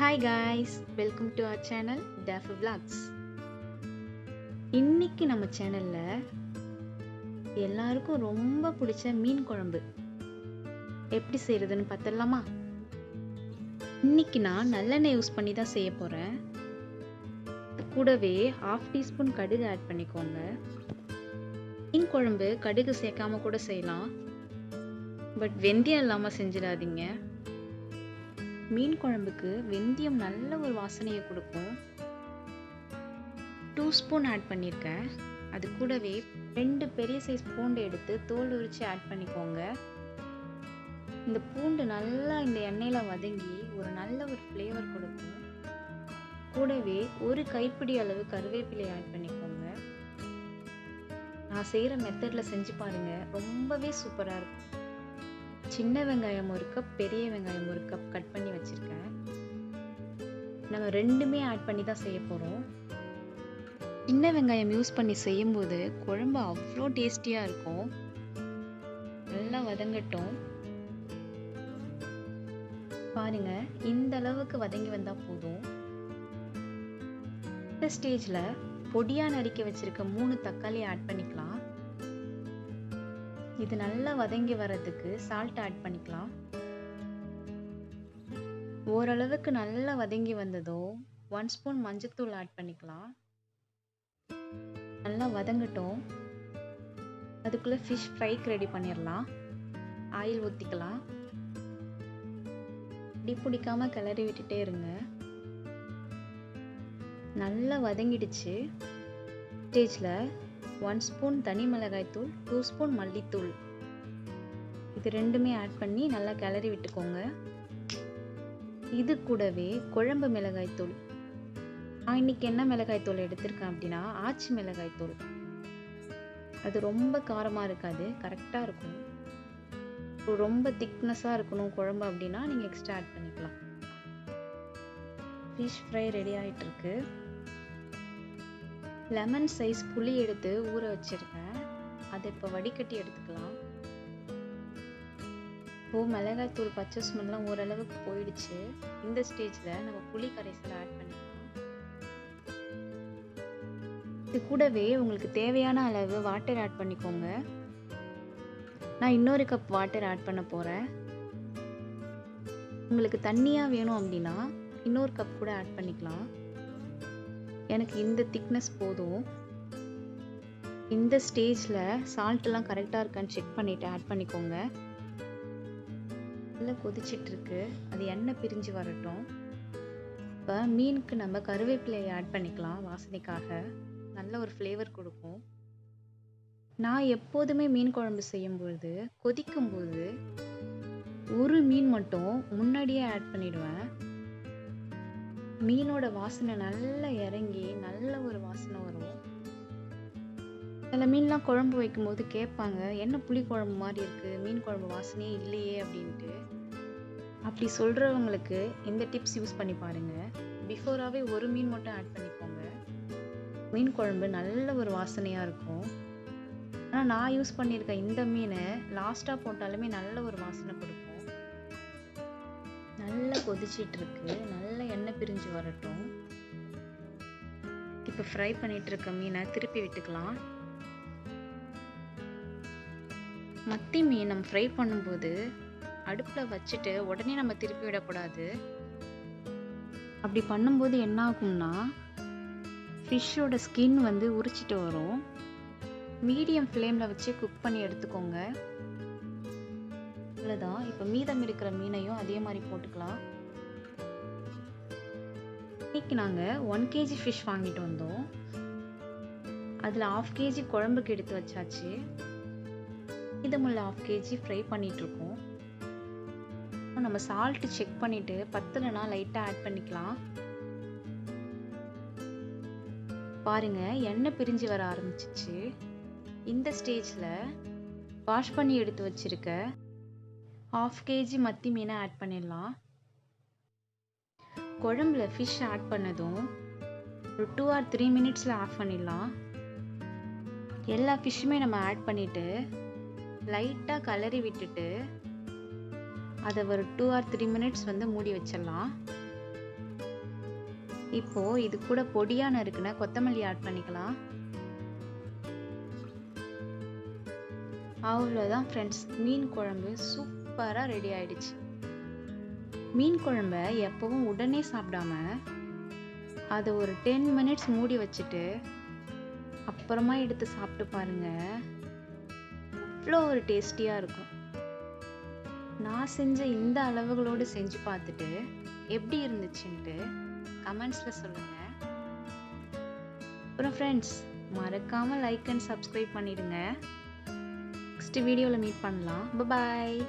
Hi guys welcome to our channel டேஃபு vlogs. இன்னைக்கு நம்ம சேனலில் எல்லாருக்கும் ரொம்ப பிடிச்ச மீன் குழம்பு. எப்படி செய்கிறதுன்னு பார்த்துடலாமா? இன்னைக்கு நான் நல்லெண்ணெய் யூஸ் பண்ணி தான் செய்ய போகிறேன் கூடவே ஹாஃப் டீஸ்பூன் கடுகு ஆட் பண்ணிக்கோங்க. மீன் குழம்பு கடுகு சேர்க்காம கூட செய்யலாம். பட் வெந்தயம் இல்லாமல் செஞ்சிடாதீங்க. மீன் குழம்புக்கு வெந்தயம் நல்ல ஒரு வாசனையை கொடுக்கும். டூ ஸ்பூன் ஆட் பண்ணியிருக்கேன் அது கூடவே ரெண்டு பெரிய சைஸ் பூண்டு எடுத்து தோல் உரித்து ஆட் பண்ணிக்கோங்க. இந்த பூண்டு நல்லா இந்த எண்ணெயில் வதங்கி ஒரு நல்ல ஒரு ஃப்ளேவர் கொடுக்கும். கூடவே ஒரு கைப்பிடி அளவு கருவேப்பிலை ஆட் பண்ணிக்கோங்க. நான் செய்கிற மெத்தடில் செஞ்சு பாருங்கள் ரொம்பவே சூப்பராக இருக்கும். சின்ன வெங்காயம் ஒரு கப் பெரிய வெங்காயம் ஒரு கப் கட் பண்ணி வச்சுருக்கேன். நம்ம ரெண்டுமே ஆட் பண்ணி தான் செய்ய போகிறோம் சின்ன வெங்காயம் யூஸ் பண்ணி செய்யும்போது குழம்பு அவ்வளோ டேஸ்டியாக இருக்கும். நல்லா வதங்கட்டும். பாருங்க இந்த அளவுக்கு வதங்கி வந்தால் போதும். இந்த ஸ்டேஜில் பொடியாக நறுக்கி வச்சுருக்க மூணு தக்காளி ஆட் பண்ணிக்கலாம். இது நல்லா வதங்கி வர்றதுக்கு சால்ட் ஆட் பண்ணிக்கலாம். ஓரளவுக்கு நல்லா வதங்கி வந்ததோ ஒன் ஸ்பூன் மஞ்சத்தூள் ஆட் பண்ணிக்கலாம். நல்லா வதங்கட்டும். அதுக்குள்ளே ஃபிஷ் ஃப்ரைக்கு ரெடி பண்ணிடலாம் ஆயில் ஊற்றிக்கலாம் அடி பிடிக்காமல் கிளறி விட்டுட்டே இருங்க. நல்லா வதங்கிடுச்சு. ஸ்டேஜில் ஒன் ஸ்பூன் தனி மிளகாய்த்தூள் டூ ஸ்பூன் மல்லித்தூள். இது ரெண்டுமே ஆட் பண்ணி நல்லா கிளறி விட்டுக்கோங்க. இது கூடவே குழம்பு மிளகாய்த்தூள் நான் இன்னைக்கு என்ன மிளகாய்த்தூள் எடுத்திருக்கேன் அப்படின்னா ஆச்சி மிளகாய்த்தூள் அது ரொம்ப காரமாக இருக்காது கரெக்டாக இருக்கும். ரொம்ப திக்னஸாக இருக்கணும் குழம்பு அப்படின்னா நீங்கள் எக்ஸ்ட்ரா ஆட் பண்ணிக்கலாம். ஃபிஷ் ஃப்ரை ரெடி ஆகிட்டுருக்கு லெமன் சைஸ் புளி எடுத்து ஊற வச்சிருக்கேன். அதை இப்போ வடிகட்டி எடுத்துக்கலாம். ஓ மிளகாய் தூள் பச்சை ஸ்மெல்லாம் ஓரளவுக்கு போயிடுச்சு. இந்த ஸ்டேஜில் நம்ம புளி கரைசலை ஆட் பண்ணிக்கலாம். இது கூடவே உங்களுக்கு தேவையான அளவு வாட்டர் ஆட் பண்ணிக்கோங்க. நான் இன்னொரு கப் வாட்டர் ஆட் பண்ண போகிறேன் உங்களுக்கு தண்ணியாக வேணும் அப்படின்னா இன்னொரு கப் கூட ஆட் பண்ணிக்கலாம். எனக்கு இந்த திக்னஸ் போதும். இந்த ஸ்டேஜில் சால்ட்டெல்லாம் கரெக்டாக இருக்கான்னு செக் பண்ணிவிட்டு ஆட் பண்ணிக்கோங்க. நல்லா கொதிச்சிட்ருக்கு அது எண்ணெய் பிரிஞ்சு வரட்டும். இப்போ மீனுக்கு நம்ம கருவேப்பிலையை ஆட் பண்ணிக்கலாம் வாசனைக்காக. நல்ல ஒரு ஃப்ளேவர் கொடுக்கும். நான் எப்போதுமே மீன் குழம்பு செய்யும்பொழுது கொதிக்கும்போது ஒரு மீன் மட்டும் முன்னாடியே ஆட் பண்ணிடுவேன். மீனோட வாசனை நல்லா இறங்கி நல்ல ஒரு வாசனை வரும். சில மீன்லாம் குழம்பு வைக்கும்போது கேட்பாங்க என்ன புளி குழம்பு மாதிரி இருக்குது மீன் குழம்பு வாசனையே இல்லையே அப்படின்ட்டு. அப்படி சொல்கிறவங்களுக்கு இந்த டிப்ஸ் யூஸ் பண்ணி பாருங்கள் பிஃபோராகவே ஒரு மீன் மட்டும் ஆட் பண்ணிக்கோங்க. மீன் குழம்பு நல்ல ஒரு வாசனையாக இருக்கும். ஆனால் நான் யூஸ் பண்ணியிருக்க இந்த மீனை லாஸ்ட்டாக போட்டாலுமே நல்ல ஒரு வாசனை கொடுக்கும். நல்லா கொதிச்சிட்டு இருக்கு நல்ல எண்ணெய் பிரிஞ்சு வரட்டும். இப்போ ஃப்ரை பண்ணிட்டு இருக்க மீனை திருப்பி விட்டுக்கலாம். மத்தி மீன் நம்ம ஃப்ரை பண்ணும்போது அடுப்பில் வச்சுட்டு உடனே நம்ம திருப்பி விடக்கூடாது. அப்படி பண்ணும்போது என்ன ஆகும்னா ஃபிஷ்ஷோட ஸ்கின் வந்து உரிச்சிட்டு வரும். மீடியம் ஃப்ளேமில் வச்சு குக் பண்ணி எடுத்துக்கோங்க. அவ்வளோதான் இப்போ மீதம் இருக்கிற மீனையும் அதே மாதிரி போட்டுக்கலாம். இன்னைக்கு நாங்கள் ஒன் கேஜி ஃபிஷ் வாங்கிட்டு வந்தோம். அதில் ஆஃப் கேஜி குழம்புக்கு எடுத்து வச்சாச்சு. மீதமுள்ள ஆஃப் கேஜி ஃப்ரை பண்ணிகிட்ருக்கோம் நம்ம சால்ட்டு செக் பண்ணிவிட்டு பத்தலைனா லைட்டாக ஆட் பண்ணிக்கலாம். பாருங்கள் எண்ணெய் பிரிஞ்சு வர ஆரம்பிச்சிச்சு. இந்த ஸ்டேஜில் வாஷ் பண்ணி எடுத்து வச்சிருக்க ஹாஃப் கேஜி மத்தி மீனை ஆட் பண்ணிடலாம். குழம்புல ஃபிஷ் ஆட் பண்ணதும் ஒரு டூ ஆர் த்ரீ மினிட்ஸில் ஆஃப் பண்ணிடலாம். எல்லா ஃபிஷ்ஷுமே நம்ம ஆட் பண்ணிவிட்டு லைட்டாக கலரி விட்டுட்டு அதை ஒரு டூ ஆர் த்ரீ மினிட்ஸ் வந்து மூடி வச்சிடலாம். இப்போது இது கூட பொடியான இருக்குன்னா கொத்தமல்லி ஆட் பண்ணிக்கலாம். அவ்வளோதான் ஃப்ரெண்ட்ஸ் மீன் குழம்பு சூப்பராக ரெடி ஆயிடுச்சு. மீன் குழம்ப எப்பவும் உடனே சாப்பிடாம அதை ஒரு டென் மினிட்ஸ் மூடி வச்சுட்டு அப்புறமா எடுத்து சாப்பிட்டு பாருங்க. அவ்வளோ ஒரு டேஸ்டியாக இருக்கும். நான் செஞ்ச இந்த அளவுகளோடு செஞ்சு பார்த்துட்டு எப்படி இருந்துச்சுன்ட்டு கமெண்ட்ஸில் சொல்லுங்கள் அப்புறம் ஃப்ரெண்ட்ஸ் மறக்காமல் லைக் அண்ட் சப்ஸ்கிரைப் பண்ணிடுங்க. நெக்ஸ்ட் வீடியோவில் மீட் பண்ணலாம். பாய்